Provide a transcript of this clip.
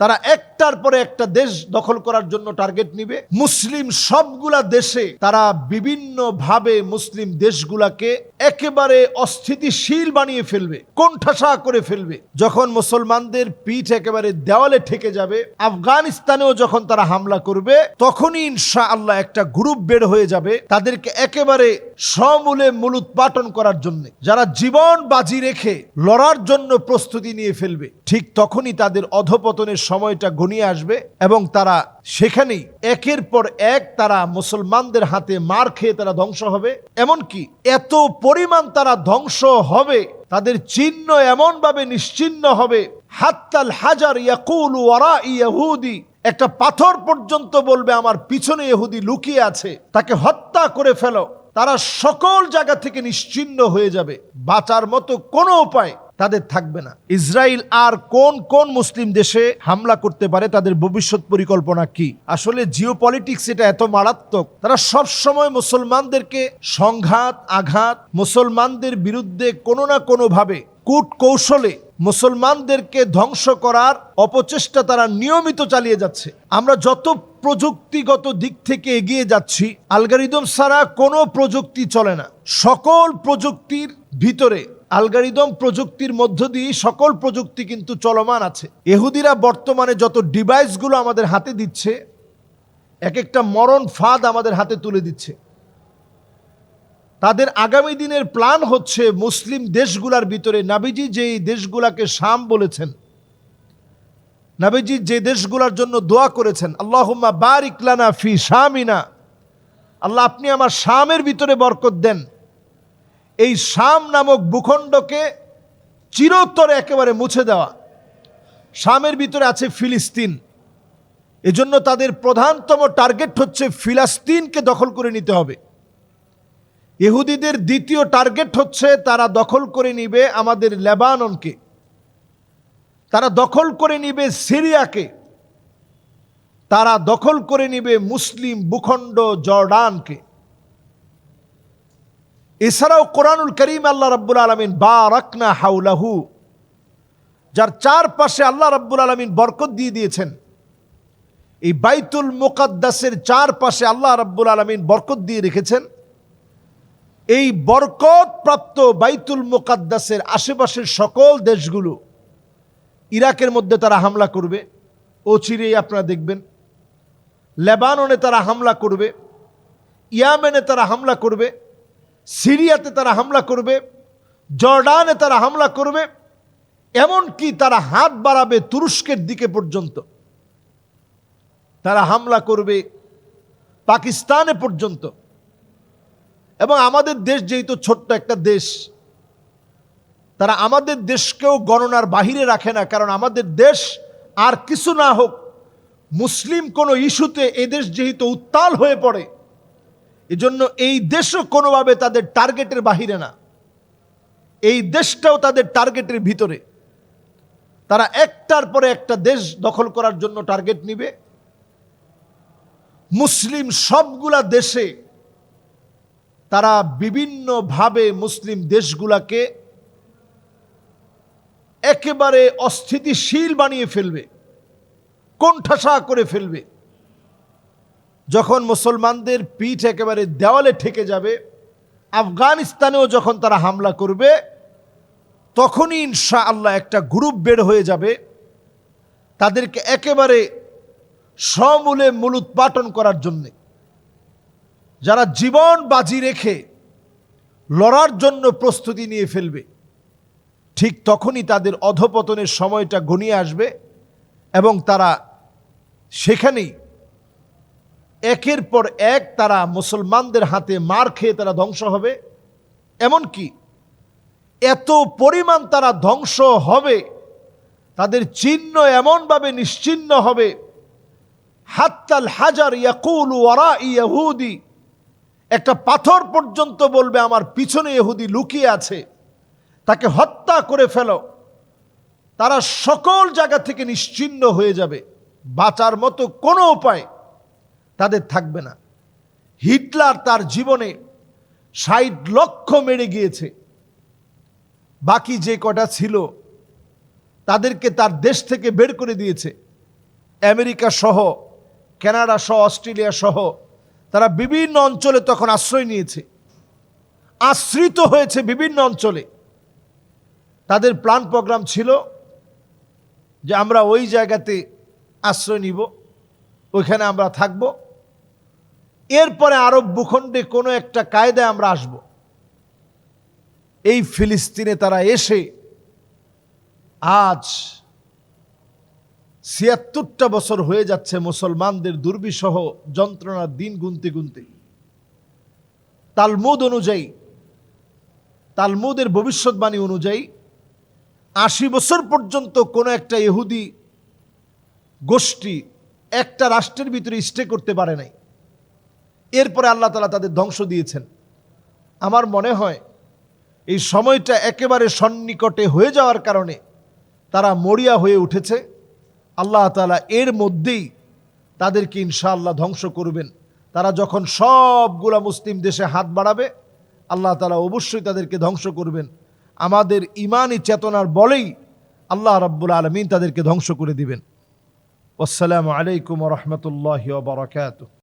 তারা একটার পরে একটা দেশ দখল করার জন্য টার্গেট নিবে। মুসলিম সবগুলা দেশে তারা বিভিন্ন ভাবে মুসলিম দেশগুলাকে একেবারে অস্থিতিশীল বানিয়ে ফেলবে, কোণঠাসা করে ফেলবে। যখন মুসলমানদের পিঠ একেবারে দেওয়ালে ঠেকে যাবে, আফগানিস্তানেও যখন তারা হামলা করবে, তখনই ইনশা আল্লাহ একটা গ্রুপ বের হয়ে যাবে তাদেরকে একেবারে সমূলে মূল উৎপাটন করার জন্য। যারা জীবন বাজি রেখে লড়ার জন্য প্রস্তুতি নিয়ে ফেলবে, ঠিক তখনই তাদের অধপতনের সময়টা ঘনিয়ে আসবে এবং তারা সেখানেই একের পর এক তারা মুসলমানদের হাতে মার খেয়ে তারা ধ্বংস হবে। এমনকি এত পরিমাণ তারা ধ্বংস হবে, তাদের চিহ্ন এমনভাবে নিশ্চিহ্ন হবে, হাত্তাল হাজার ইয়াকুল ওয়ারা ইয়াহুদি, একটা পাথর পর্যন্ত বলবে আমার পিছনে ইহুদি লুকিয়ে আছে, তাকে হত্যা করে ফেলো। তারা সকল জায়গা থেকে নিশ্চিন্ন হয়ে যাবে। বাঁচার মতো কোনো উপায় তাদের থাকবে না। ইসরায়েল আর কোন কোন মুসলিম দেশে হামলা করতে পারে, তাদের ভবিষ্যৎ পরিকল্পনা কি? আসলে জিও পলিটিক্স এটা এত মারাত্মক। তারা সব সময় মুসলমানদেরকে সংঘাত, আঘাত, মুসলমানদের বিরুদ্ধে কোনো না কোনো ভাবে কূট কৌশলে মুসলমানদেরকে ধ্বংস করার অপচেষ্টা তারা নিয়মিত চালিয়ে যাচ্ছে। আমরা যত প্রযুক্তিগত দিক থেকে এগিয়ে যাচ্ছি। আলগারিদম ছাড়া কোনো প্রযুক্তি চলে না। সকল প্রযুক্তির ভিতরে আলগারিদম প্রযুক্তির মধ্য দিয়ে সকল প্রযুক্তি কিন্তু চলমান আছে। এহুদিরা বর্তমানে যত ডিভাইসগুলো আমাদের হাতে দিচ্ছে এক একটা মরণ ফাঁদ আমাদের হাতে তুলে দিচ্ছে। তাদের আগামী দিনের প্ল্যান হচ্ছে মুসলিম দেশগুলার ভিতরে নাবিজি যে এই দেশগুলাকে শাম বলেছেন নাবিজি যে দেশগুলোর জন্য দোয়া করেছেন, আল্লাহুম্মা বারিকলানা ফি শামিনা। আল্লাহ, আপনি আমার শামের ভিতরে বরকত দেন। এই শাম নামক ভূখণ্ডকে চিরতরে একেবারে মুছে দেওয়া। শামের ভিতরে আছে ফিলিস্তিন। এজন্য তাদের প্রধানতম টার্গেট হচ্ছে ফিলাস্তিনকে দখল করে নিতে হবে। ইহুদিদের দ্বিতীয় টার্গেট হচ্ছে তারা দখল করে নিবে আমাদের লেবাননকে। তারা দখল করে নিবে সিরিয়াকে। তারা দখল করে নিবে মুসলিম ভূখণ্ড জর্ডানকে। এছাড়াও কোরআনুল করিম আল্লাহ রাব্বুল আলমিন বা রাকনা হাউলাহু যার চারপাশে আল্লাহ রাব্বুল আলমিন বরকত দিয়ে দিয়েছেন। এই বাইতুল মোকাদ্দাসের চারপাশে আল্লাহ রাব্বুল আলমিন বরকত দিয়ে রেখেছেন। এই বরকত প্রাপ্ত বাইতুল মোকাদ্দাসের আশেপাশের সকল দেশগুলো ইরাকের মধ্যে তারা হামলা করবে। ও চিরেই আপনারা দেখবেন। লেবাননে তারা হামলা করবে। ইয়ামেনে তারা হামলা করবে। সিরিয়াতে তারা হামলা করবে। জর্ডানে তারা হামলা করবে। এমনকি তারা হাত বাড়াবে তুরস্কের দিকে পর্যন্ত। তারা হামলা করবে পাকিস্তানে পর্যন্ত। এবং আমাদের দেশ যেহেতু ছোট্ট একটা দেশ তারা আমাদের দেশকেও গণনার বাহিরে রাখে না, কারণ আমাদের দেশ আর কিছু না হোক, মুসলিম কোনো ইস্যুতে এদেশ যেহেতু উত্তাল হয়ে পড়ে, এজন্য এই দেশও কোনোভাবে তাদের টার্গেটের বাহিরে না। এই দেশটাও তাদের টার্গেটের ভিতরে। তারা একটার পরে একটা দেশ দখল করার জন্য টার্গেট নিবে। মুসলিম সবগুলা দেশে তারা বিভিন্নভাবে মুসলিম দেশগুলাকে একেবারে অস্থিতিশীল বানিয়ে ফেলবে, কোণঠাসা করে ফেলবে। যখন মুসলমানদের পিঠ একেবারে দেওয়ালে ঠেকে যাবে, আফগানিস্তানেও যখন তারা হামলা করবে, তখনই ইনশা আল্লাহ একটা গ্রুপ বের হয়ে যাবে, তাদেরকে একেবারে সমূলে মূল উৎপাটন করার জন্যে। যারা জীবন বাজি রেখে লড়ার জন্য প্রস্তুতি নিয়ে ফেলবে ঠিক তখনই তাদের অধপতনের সময়টা ঘনিয়ে আসবে এবং তারা সেখানেই একের পর এক তারা মুসলমানদের হাতে মার খেয়ে তারা ধ্বংস হবে। এমনকি এত পরিমাণ তারা ধ্বংস হবে, তাদের চিহ্ন এমনভাবে নিশ্চিহ্ন হবে, হাত্তাল হাজার ইয়াকুল ওয়ারা ইয়াহুদি, একটা পাথর পর্যন্ত বলবে, আমার পিছনে ইহুদি লুকিয়ে আছে। তাকে হত্যা করে ফেলো। তারা সকল জায়গা থেকে নিশ্চিন্ন হয়ে যাবে। বাঁচার মতো কোনো উপায় তাদের থাকবে না। হিটলার তার জীবনে ষাট লক্ষ মেরে গিয়েছে। বাকি যে কটা ছিল, তাদেরকে তার দেশ থেকে বের করে দিয়েছে। আমেরিকা সহ, কানাডা সহ, অস্ট্রেলিয়া সহ, তারা বিভিন্ন অঞ্চলে তখন আশ্রয় নিয়েছে। আশ্রিত হয়েছে বিভিন্ন অঞ্চলে। তাদের প্ল্যান প্রোগ্রাম ছিল যে আমরা ওই জায়গাতে আশ্রয় নিব, ওইখানে আমরা থাকব। এরপরে আরব ভূখণ্ডে কোনো একটা কায়দায় আমরা আসব। এই ফিলিস্তিনে তারা এসে আজ ছিয়াত্তরটা বছর হয়ে যাচ্ছে মুসলমানদের দুর্বিসহ যন্ত্রণার দিন গুনতে গুনতে। তালমুদ অনুযায়ী, তালমুদের ভবিষ্যৎবাণী অনুযায়ী আশি বছর পর্যন্ত কোনো একটা ইহুদি গোষ্ঠী একটা রাষ্ট্রের ভিতরে স্টে করতে পারে নাই। এরপরে আল্লাহ তালা তাদের ধ্বংস দিয়েছেন। আমার মনে হয় এই সময়টা একেবারে সন্নিকটে হয়ে যাওয়ার কারণে তারা মরিয়া হয়ে উঠেছে। আল্লাহ তালা এর মধ্যেই তাদেরকে ইনশাআল্লাহ ধ্বংস করবেন। তারা যখন সবগুলা মুসলিম দেশে হাত বাড়াবে, আল্লাহ তালা অবশ্যই তাদেরকে ধ্বংস করবেন। আমাদের ইমানই চেতনার বলেই আল্লাহ রাব্বুল আলমিন তাদেরকে ধ্বংস করে দিবেন। আসসালামু আলাইকুম রহমতুল্লাহ বারকাত